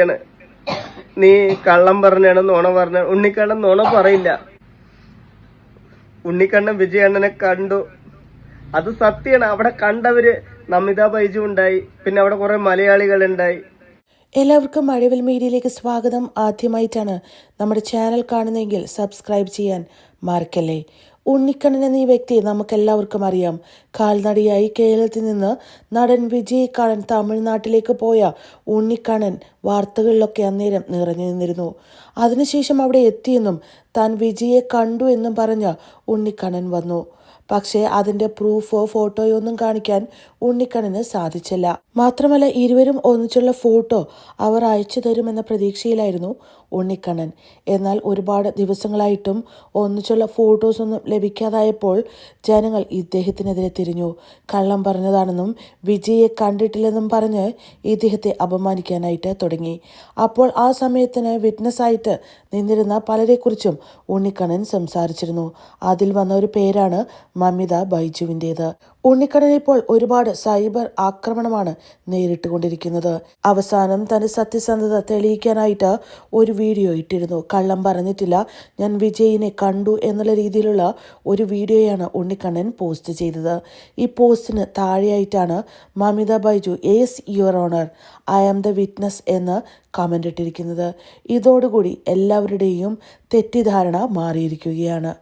ാണ്. നീ കള്ളം പറഞ്ഞാണ് നോണ പറഞ്ഞ ഉണ്ണിക്കണ്ണൻ നോണ പറയില്ല. ഉണ്ണിക്കണ്ണൻ വിജയണ്ണനെ കണ്ടു. അത് സത്യാണ് അവിടെ കണ്ടവര് നമിത ബൈജു ഉണ്ടായി. പിന്നെ അവിടെ കുറെ മലയാളികൾ ഉണ്ടായി എല്ലാവർക്കും മഴവിൽ മീഡിയയിലേക്ക് സ്വാഗതം. ആദ്യമായിട്ടാണ് നമ്മുടെ ചാനൽ കാണുന്നതെങ്കിൽ സബ്സ്ക്രൈബ് ചെയ്യാൻ മറക്കല്ലേ? ഉണ്ണിക്കണ്ണൻ എന്ന വ്യക്തി നമുക്കെല്ലാവർക്കും അറിയാം. കാൽനടയായി കേരളത്തിൽ നിന്ന് നടൻ വിജയ് കാണൻ തമിഴ്നാട്ടിലേക്ക് പോയ ഉണ്ണിക്കണ്ണൻ വാർത്തകളിലൊക്കെ അന്നേരം നിറഞ്ഞു നിന്നിരുന്നു. അതിനുശേഷം അവിടെ എത്തിയെന്നും താൻ വിജയെ കണ്ടു എന്നും പറഞ്ഞ് ഉണ്ണിക്കണ്ണൻ വന്നു. പക്ഷേ അതിന്റെ പ്രൂഫോ ഫോട്ടോയോ ഒന്നും കാണിക്കാൻ ഉണ്ണിക്കണ്ണന് സാധിച്ചില്ല. മാത്രമല്ല ഇരുവരും ഒന്നിച്ചുള്ള ഫോട്ടോ അവർ അയച്ചു തരുമെന്ന പ്രതീക്ഷയിലായിരുന്നു ഉണ്ണിക്കണ്ണൻ. എന്നാൽ ഒരുപാട് ദിവസങ്ങളായിട്ടും ഒന്നിച്ചുള്ള ഫോട്ടോസ് ഒന്നും ലഭിക്കാതായപ്പോൾ ജനങ്ങൾ ഇദ്ദേഹത്തിനെതിരെ തിരിഞ്ഞു. കള്ളം പറഞ്ഞതാണെന്നും വിജയെ കണ്ടിട്ടില്ലെന്നും പറഞ്ഞ് ഇദ്ദേഹത്തെ അപമാനിക്കാനായിട്ട് തുടങ്ങി. അപ്പോൾ ആ സമയത്തിന് വിറ്റ്നസ്സായിട്ട് നിന്നിരുന്ന പലരെക്കുറിച്ചും ഉണ്ണിക്കണ്ണൻ സംസാരിച്ചിരുന്നു. അതിൽ വന്ന ഒരു പേരാണ് മമിത ബൈജുവിന്റേത്. ഉണ്ണിക്കണ്ണൻ ഇപ്പോൾ ഒരുപാട് സൈബർ ആക്രമണമാണ് നേരിട്ടുകൊണ്ടിരിക്കുന്നത്. അവസാനം തന്റെ സത്യസന്ധത തെളിയിക്കാനായിട്ട് ഒരു വീഡിയോ ഇട്ടിരുന്നു. കള്ളം പറഞ്ഞിട്ടില്ല ഞാൻ വിജയിനെ കണ്ടു എന്നുള്ള രീതിയിലുള്ള ഒരു വീഡിയോയാണ് ഉണ്ണിക്കണ്ണൻ പോസ്റ്റ് ചെയ്തത്. ഈ പോസ്റ്റിന് താഴെയായിട്ടാണ് Mamitha Baiju as your honour I am the witness എന്ന് കമന്റ് ഇട്ടിരിക്കുന്നത്. ഇതോടുകൂടി എല്ലാവരുടെയും തെറ്റിദ്ധാരണ മാറിയിരിക്കുകയാണ്.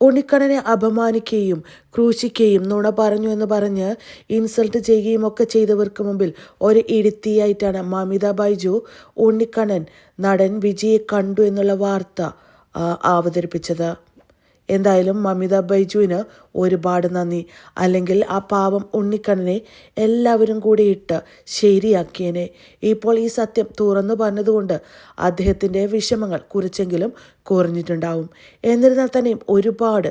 ഉണ്ണിക്കണ്ണനെ അപമാനിക്കുകയും ക്രൂശിക്കുകയും നുണ പറഞ്ഞു എന്ന് പറഞ്ഞ് ഇൻസൾട്ട് ചെയ്യുകയും ഒക്കെ ചെയ്തവർക്ക് മുമ്പിൽ ഒരു ഇടുത്തിയായിട്ടാണ് മമിത ബൈജു ഉണ്ണിക്കണ്ണൻ നടൻ വിജയെ കണ്ടു എന്നുള്ള വാർത്ത അവതരിപ്പിച്ചത്. എന്തായാലും മമിത ബൈജുവിന് ഒരുപാട് നന്ദി. അല്ലെങ്കിൽ ആ പാവം ഉണ്ണിക്കണ്ണനെ എല്ലാവരും കൂടി ഇട്ട് ശരിയാക്കിയനെ. ഇപ്പോൾ ഈ സത്യം തുറന്നു പറഞ്ഞതുകൊണ്ട് അദ്ദേഹത്തിന്റെ വിഷമങ്ങൾ കുറിച്ചെങ്കിലും കുറഞ്ഞിട്ടുണ്ടാവും. എന്നിരുന്നാൽ തന്നെയും ഒരുപാട്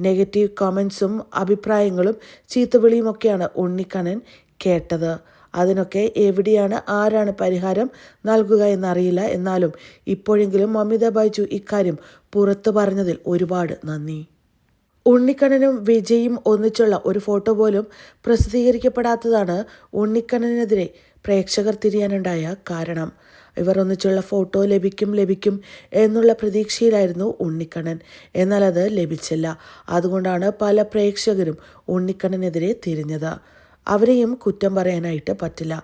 നെഗറ്റീവ് കമൻസും അഭിപ്രായങ്ങളും ചീത്തവിളിയുമൊക്കെയാണ് ഉണ്ണിക്കണ്ണൻ കേട്ടത്. അതിനൊക്കെ എവിടെയാണ് ആരാണ് പരിഹാരം നൽകുക എന്നറിയില്ല. എന്നാലും ഇപ്പോഴെങ്കിലും മമിത ബൈജു ഇക്കാര്യം പുറത്തു പറഞ്ഞതിൽ ഒരുപാട് നന്ദി. ഉണ്ണിക്കണ്ണനും വിജയും ഒന്നിച്ചുള്ള ഒരു ഫോട്ടോ പോലും പ്രസിദ്ധീകരിക്കപ്പെടാത്തതാണ് ഉണ്ണിക്കണ്ണനെതിരെ പ്രേക്ഷകർ തിരിയാനുണ്ടായ കാരണം. ഇവർ ഒന്നിച്ചുള്ള ഫോട്ടോ ലഭിക്കും ലഭിക്കും എന്നുള്ള പ്രതീക്ഷയിലായിരുന്നു ഉണ്ണിക്കണ്ണൻ. എന്നാൽ അത് ലഭിച്ചില്ല. അതുകൊണ്ടാണ് പല പ്രേക്ഷകരും ഉണ്ണിക്കണ്ണനെതിരെ തിരിഞ്ഞത്. അവരെയും കുറ്റം പറയാനായിട്ട് പറ്റില്ല.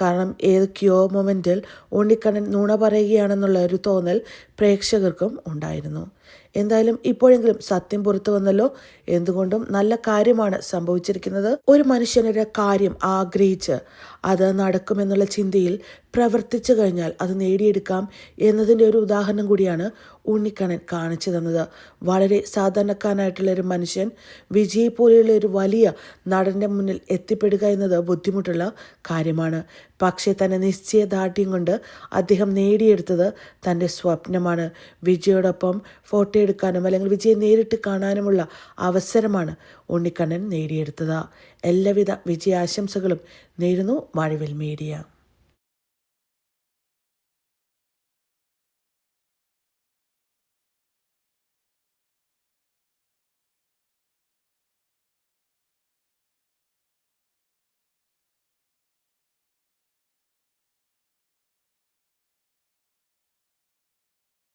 കാരണം ഏതൊക്കെയോ മൊമെന്റിൽ ഉണ്ണിക്കണ്ണൻ നുണ പറയുകയാണെന്നുള്ള ഒരു തോന്നൽ പ്രേക്ഷകർക്കും ഉണ്ടായിരുന്നു. എന്തായാലും ഇപ്പോഴെങ്കിലും സത്യം പുറത്തു വന്നല്ലോ. എന്തുകൊണ്ടും നല്ല കാര്യമാണ് സംഭവിച്ചിരിക്കുന്നത്. ഒരു മനുഷ്യനൊരു കാര്യം ആഗ്രഹിച്ച് അത് നടക്കുമെന്നുള്ള ചിന്തയിൽ പ്രവർത്തിച്ചു കഴിഞ്ഞാൽ അത് നേടിയെടുക്കാം എന്നതിന്റെ ഒരു ഉദാഹരണം കൂടിയാണ് ഉണ്ണിക്കണ്ണൻ കാണിച്ചു തന്നത്. വളരെ സാധാരണക്കാരനായിട്ടുള്ള ഒരു മനുഷ്യൻ വിജയ് പോലെയുള്ള ഒരു വലിയ നടന്റെ മുന്നിൽ എത്തിപ്പെടുക എന്നത് ബുദ്ധിമുട്ടുള്ള കാര്യമാണ്. പക്ഷേ തന്റെ നിശ്ചയദാർഢ്യം കൊണ്ട് അദ്ദേഹം നേടിയെടുത്തത് തന്റെ സ്വപ്നമാണ്. വിജയോടൊപ്പം ഫോട്ടോ എടുക്കാനും അല്ലെങ്കിൽ വിജയം നേരിട്ട് കാണാനുമുള്ള അവസരമാണ് ഉണ്ണിക്കണ്ണൻ നേടിയെടുത്തത്. എല്ലാവിധ വിജയാശംസകളും നേരുന്നു വാഴവിൽ മീഡിയ.